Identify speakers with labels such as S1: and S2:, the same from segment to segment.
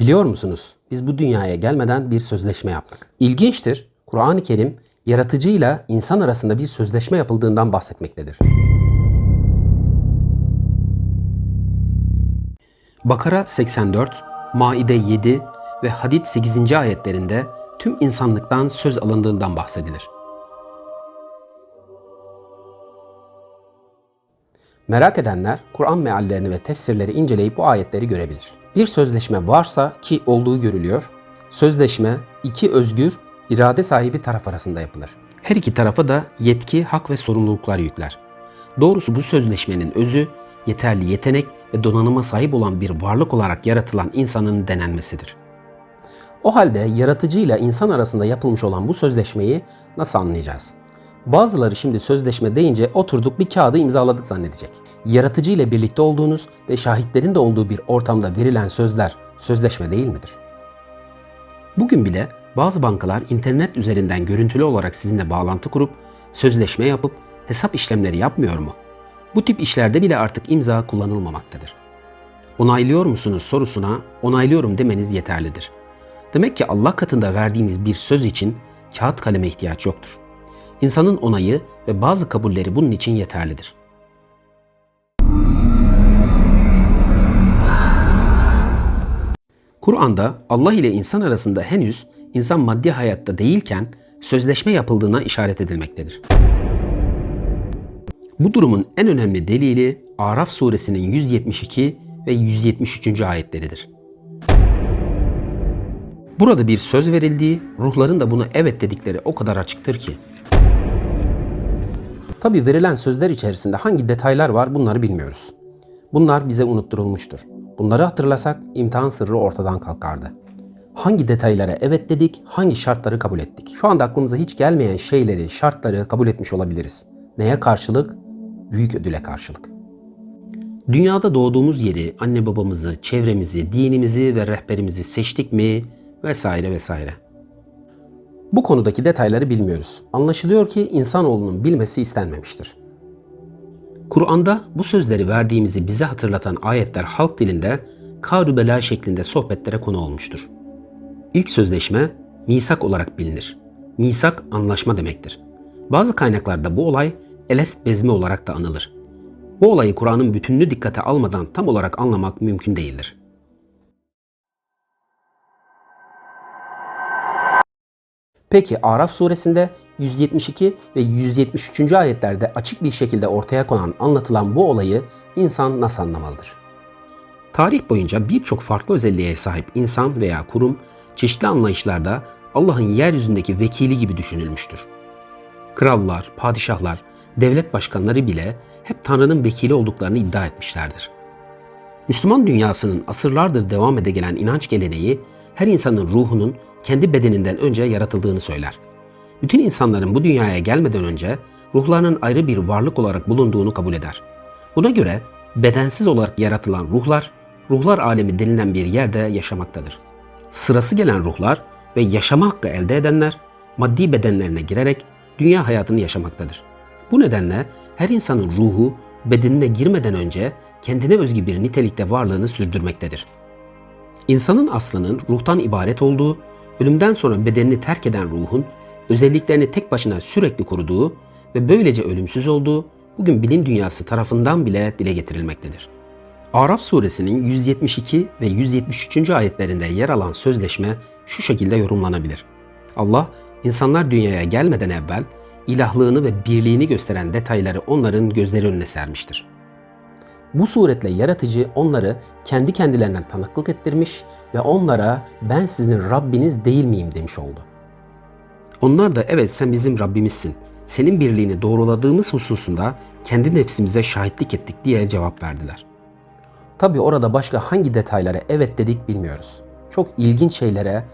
S1: Biliyor musunuz? Biz bu dünyaya gelmeden bir sözleşme yaptık. İlginçtir. Kur'an-ı Kerim yaratıcıyla insan arasında bir sözleşme yapıldığından bahsetmektedir. Bakara 84, Maide 7 ve Hadid 8. ayetlerinde tüm insanlıktan söz alındığından bahsedilir. Merak edenler Kur'an meallerini ve tefsirleri inceleyip bu ayetleri görebilir. Bir sözleşme varsa ki olduğu görülüyor, sözleşme iki özgür, irade sahibi taraf arasında yapılır. Her iki tarafa da yetki, hak ve sorumluluklar yükler. Doğrusu bu sözleşmenin özü yeterli yetenek ve donanıma sahip olan bir varlık olarak yaratılan insanın denenmesidir. O halde yaratıcıyla insan arasında yapılmış olan bu sözleşmeyi nasıl anlayacağız? Bazıları şimdi sözleşme deyince oturduk bir kağıdı imzaladık zannedecek. Yaratıcı ile birlikte olduğunuz ve şahitlerin de olduğu bir ortamda verilen sözler sözleşme değil midir? Bugün bile bazı bankalar internet üzerinden görüntülü olarak sizinle bağlantı kurup sözleşme yapıp hesap işlemleri yapmıyor mu? Bu tip işlerde bile artık imza kullanılmamaktadır. Onaylıyor musunuz sorusuna onaylıyorum demeniz yeterlidir. Demek ki Allah katında verdiğimiz bir söz için kağıt kaleme ihtiyaç yoktur. İnsanın onayı ve bazı kabulleri bunun için yeterlidir. Kur'an'da Allah ile insan arasında henüz insan maddi hayatta değilken sözleşme yapıldığına işaret edilmektedir. Bu durumun en önemli delili Araf suresinin 172 ve 173. ayetleridir. Burada bir söz verildiği, ruhların da buna evet dedikleri o kadar açıktır ki. Tabi verilen sözler içerisinde hangi detaylar var bunları bilmiyoruz. Bunlar bize unutturulmuştur. Bunları hatırlasak imtihan sırrı ortadan kalkardı. Hangi detaylara evet dedik, hangi şartları kabul ettik? Şu anda aklımıza hiç gelmeyen şeyleri, şartları kabul etmiş olabiliriz. Neye karşılık? Büyük ödüle karşılık. Dünyada doğduğumuz yeri, anne babamızı, çevremizi, dinimizi ve rehberimizi seçtik mi? Vesaire vesaire. Bu konudaki detayları bilmiyoruz. Anlaşılıyor ki insanoğlunun bilmesi istenmemiştir. Kur'an'da bu sözleri verdiğimizi bize hatırlatan ayetler halk dilinde karübela şeklinde sohbetlere konu olmuştur. İlk sözleşme misak olarak bilinir. Misak anlaşma demektir. Bazı kaynaklarda bu olay elest bezmi olarak da anılır. Bu olayı Kur'an'ın bütününü dikkate almadan tam olarak anlamak mümkün değildir. Peki Araf suresinde 172 ve 173. ayetlerde açık bir şekilde ortaya konan anlatılan bu olayı insan nasıl anlamalıdır? Tarih boyunca birçok farklı özelliğe sahip insan veya kurum çeşitli anlayışlarda Allah'ın yeryüzündeki vekili gibi düşünülmüştür. Krallar, padişahlar, devlet başkanları bile hep Tanrı'nın vekili olduklarını iddia etmişlerdir. Müslüman dünyasının asırlardır devam ede gelen inanç geleneği her insanın ruhunun kendi bedeninden önce yaratıldığını söyler. Bütün insanların bu dünyaya gelmeden önce ruhlarının ayrı bir varlık olarak bulunduğunu kabul eder. Buna göre bedensiz olarak yaratılan ruhlar, ruhlar alemi denilen bir yerde yaşamaktadır. Sırası gelen ruhlar ve yaşama hakkı elde edenler maddi bedenlerine girerek dünya hayatını yaşamaktadır. Bu nedenle her insanın ruhu bedenine girmeden önce kendine özgü bir nitelikte varlığını sürdürmektedir. İnsanın aslının ruhtan ibaret olduğu, ölümden sonra bedenini terk eden ruhun özelliklerini tek başına sürekli koruduğu ve böylece ölümsüz olduğu bugün bilim dünyası tarafından bile dile getirilmektedir. Araf suresinin 172 ve 173. ayetlerinde yer alan sözleşme şu şekilde yorumlanabilir. Allah, insanlar dünyaya gelmeden evvel ilahlığını ve birliğini gösteren detayları onların gözleri önüne sermiştir. Bu suretle yaratıcı onları kendi kendilerinden tanıklık ettirmiş ve onlara ben sizin Rabbiniz değil miyim demiş oldu. Onlar da evet sen bizim Rabbimizsin. Senin birliğini doğruladığımız hususunda kendi nefsimize şahitlik ettik diye cevap verdiler. Tabi orada başka hangi detaylara evet dedik bilmiyoruz. Çok ilginç şeylere,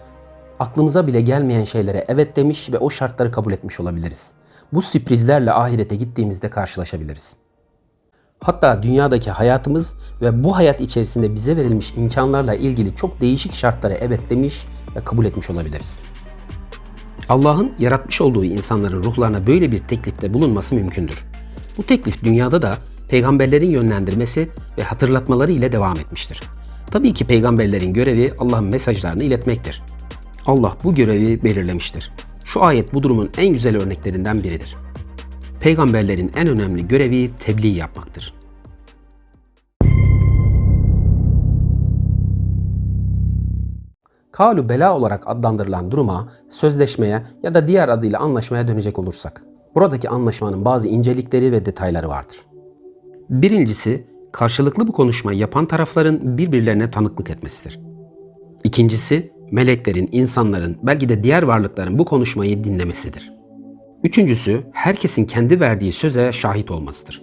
S1: aklımıza bile gelmeyen şeylere evet demiş ve o şartları kabul etmiş olabiliriz. Bu sürprizlerle ahirete gittiğimizde karşılaşabiliriz. Hatta dünyadaki hayatımız ve bu hayat içerisinde bize verilmiş imkanlarla ilgili çok değişik şartlara evet demiş ve kabul etmiş olabiliriz. Allah'ın yaratmış olduğu insanların ruhlarına böyle bir teklifte bulunması mümkündür. Bu teklif dünyada da peygamberlerin yönlendirmesi ve hatırlatmaları ile devam etmiştir. Tabii ki peygamberlerin görevi Allah'ın mesajlarını iletmektir. Allah bu görevi belirlemiştir. Şu ayet bu durumun en güzel örneklerinden biridir. Peygamberlerin en önemli görevi tebliğ yapmaktır. Kalu bela olarak adlandırılan duruma, sözleşmeye ya da diğer adıyla anlaşmaya dönecek olursak. Buradaki anlaşmanın bazı incelikleri ve detayları vardır. Birincisi, karşılıklı bu konuşmayı yapan tarafların birbirlerine tanıklık etmesidir. İkincisi, meleklerin, insanların, belki de diğer varlıkların bu konuşmayı dinlemesidir. Üçüncüsü, herkesin kendi verdiği söze şahit olmasıdır.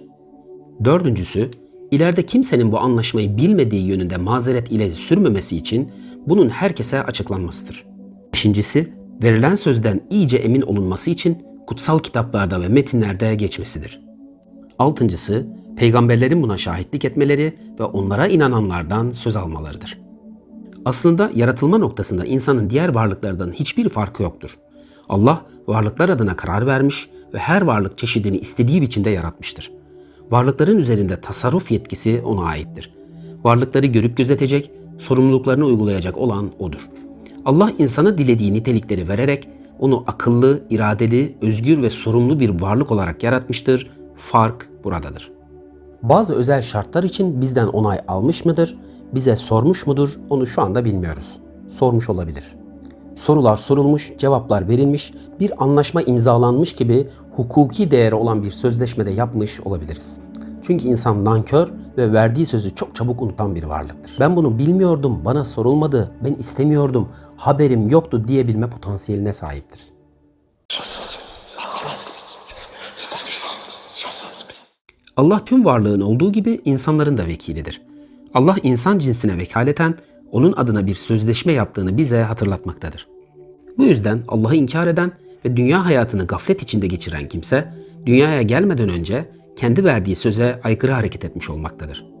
S1: Dördüncüsü, ileride kimsenin bu anlaşmayı bilmediği yönünde mazeret ile sürmemesi için bunun herkese açıklanmasıdır. Beşincisi, verilen sözden iyice emin olunması için kutsal kitaplarda ve metinlerde geçmesidir. Altıncısı, peygamberlerin buna şahitlik etmeleri ve onlara inananlardan söz almalarıdır. Aslında yaratılma noktasında insanın diğer varlıklardan hiçbir farkı yoktur. Allah varlıklar adına karar vermiş ve her varlık çeşidini istediği biçimde yaratmıştır. Varlıkların üzerinde tasarruf yetkisi ona aittir. Varlıkları görüp gözetecek, sorumluluklarını uygulayacak olan odur. Allah insana dilediği nitelikleri vererek onu akıllı, iradeli, özgür ve sorumlu bir varlık olarak yaratmıştır. Fark buradadır. Bazı özel şartlar için bizden onay almış mıdır, bize sormuş mudur onu şu anda bilmiyoruz. Sormuş olabilir. Sorular sorulmuş, cevaplar verilmiş, bir anlaşma imzalanmış gibi hukuki değeri olan bir sözleşmede yapmış olabiliriz. Çünkü insan nankör ve verdiği sözü çok çabuk unutan bir varlıktır. Ben bunu bilmiyordum, bana sorulmadı, ben istemiyordum, haberim yoktu diyebilme potansiyeline sahiptir. Allah tüm varlığın olduğu gibi insanların da vekilidir. Allah insan cinsine vekaleten onun adına bir sözleşme yaptığını bize hatırlatmaktadır. Bu yüzden Allah'ı inkar eden ve dünya hayatını gaflet içinde geçiren kimse, dünyaya gelmeden önce kendi verdiği söze aykırı hareket etmiş olmaktadır.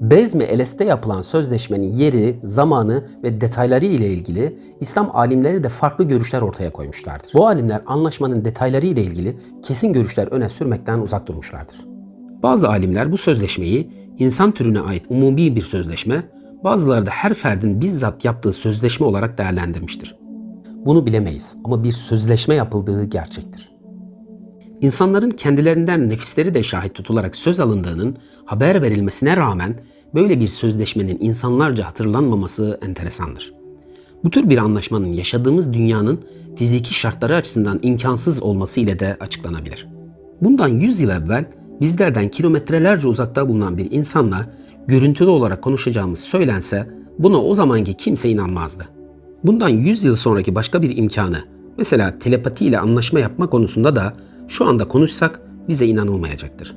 S1: Bezmi Eles'te yapılan sözleşmenin yeri, zamanı ve detayları ile ilgili İslam alimleri de farklı görüşler ortaya koymuşlardır. Bu alimler anlaşmanın detayları ile ilgili kesin görüşler öne sürmekten uzak durmuşlardır. Bazı alimler bu sözleşmeyi insan türüne ait umumi bir sözleşme, bazıları da her ferdin bizzat yaptığı sözleşme olarak değerlendirmiştir. Bunu bilemeyiz ama bir sözleşme yapıldığı gerçektir. İnsanların kendilerinden nefisleri de şahit tutularak söz alındığının haber verilmesine rağmen böyle bir sözleşmenin insanlarca hatırlanmaması enteresandır. Bu tür bir anlaşmanın yaşadığımız dünyanın fiziki şartları açısından imkansız olması ile de açıklanabilir. Bundan 100 yıl evvel bizlerden kilometrelerce uzakta bulunan bir insanla görüntülü olarak konuşacağımız söylense buna o zamanki kimse inanmazdı. Bundan 100 yıl sonraki başka bir imkanı, mesela telepati ile anlaşma yapma konusunda da şu anda konuşsak bize inanılmayacaktır.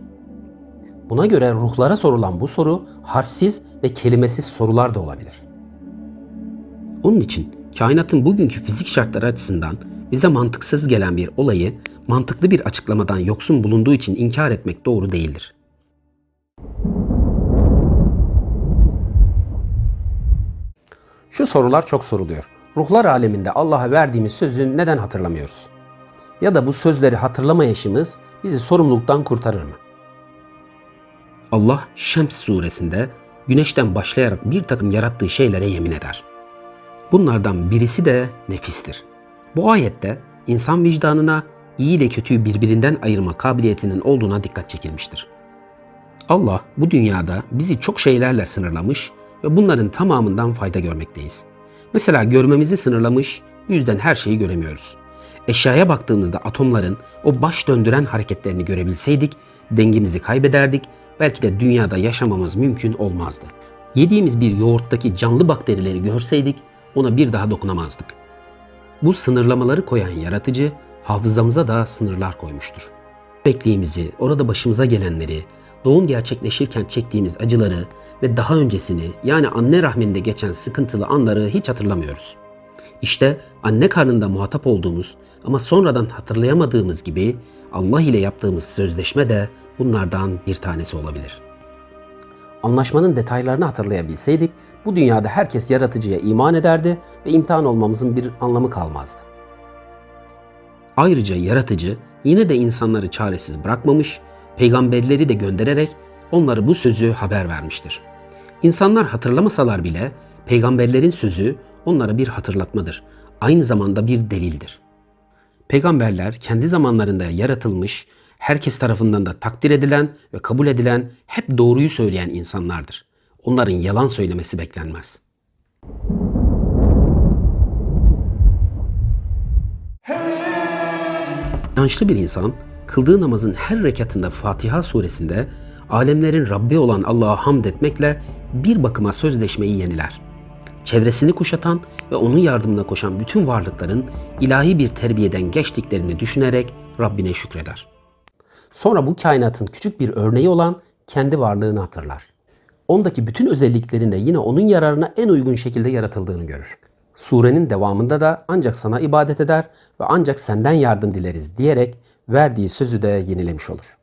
S1: Buna göre ruhlara sorulan bu soru harfsiz ve kelimesiz sorular da olabilir. Onun için kainatın bugünkü fizik şartları açısından bize mantıksız gelen bir olayı mantıklı bir açıklamadan yoksun bulunduğu için inkar etmek doğru değildir. Şu sorular çok soruluyor. Ruhlar aleminde Allah'a verdiğimiz sözü neden hatırlamıyoruz? Ya da bu sözleri hatırlamayışımız bizi sorumluluktan kurtarır mı? Allah Şems suresinde güneşten başlayarak bir takım yarattığı şeylere yemin eder. Bunlardan birisi de nefistir. Bu ayette insan vicdanına iyi ile kötüyü birbirinden ayırma kabiliyetinin olduğuna dikkat çekilmiştir. Allah bu dünyada bizi çok şeylerle sınırlamış ve bunların tamamından fayda görmekteyiz. Mesela görmemizi sınırlamış, yüzden her şeyi göremiyoruz. Eşyaya baktığımızda atomların o baş döndüren hareketlerini görebilseydik dengemizi kaybederdik, belki de dünyada yaşamamız mümkün olmazdı. Yediğimiz bir yoğurttaki canlı bakterileri görseydik ona bir daha dokunamazdık. Bu sınırlamaları koyan yaratıcı hafızamıza da sınırlar koymuştur. Bekliğimizi, orada başımıza gelenleri, doğum gerçekleşirken çektiğimiz acıları ve daha öncesini yani anne rahminde geçen sıkıntılı anları hiç hatırlamıyoruz. İşte anne karnında muhatap olduğumuz ama sonradan hatırlayamadığımız gibi Allah ile yaptığımız sözleşme de bunlardan bir tanesi olabilir. Anlaşmanın detaylarını hatırlayabilseydik bu dünyada herkes yaratıcıya iman ederdi ve imtihan olmamızın bir anlamı kalmazdı. Ayrıca yaratıcı yine de insanları çaresiz bırakmamış, peygamberleri de göndererek onları bu sözü haber vermiştir. İnsanlar hatırlamasalar bile peygamberlerin sözü onlara bir hatırlatmadır. Aynı zamanda bir delildir. Peygamberler kendi zamanlarında yaratılmış, herkes tarafından da takdir edilen ve kabul edilen hep doğruyu söyleyen insanlardır. Onların yalan söylemesi beklenmez. İnançlı bir insan kıldığı namazın her rekatında Fatiha suresinde alemlerin Rabbi olan Allah'a hamd etmekle bir bakıma sözleşmeyi yeniler. Çevresini kuşatan ve onun yardımına koşan bütün varlıkların ilahi bir terbiyeden geçtiklerini düşünerek Rabbine şükreder. Sonra bu kainatın küçük bir örneği olan kendi varlığını hatırlar. Ondaki bütün özelliklerinde yine onun yararına en uygun şekilde yaratıldığını görür. Surenin devamında da ancak sana ibadet eder ve ancak senden yardım dileriz diyerek verdiği sözü de yenilemiş olur.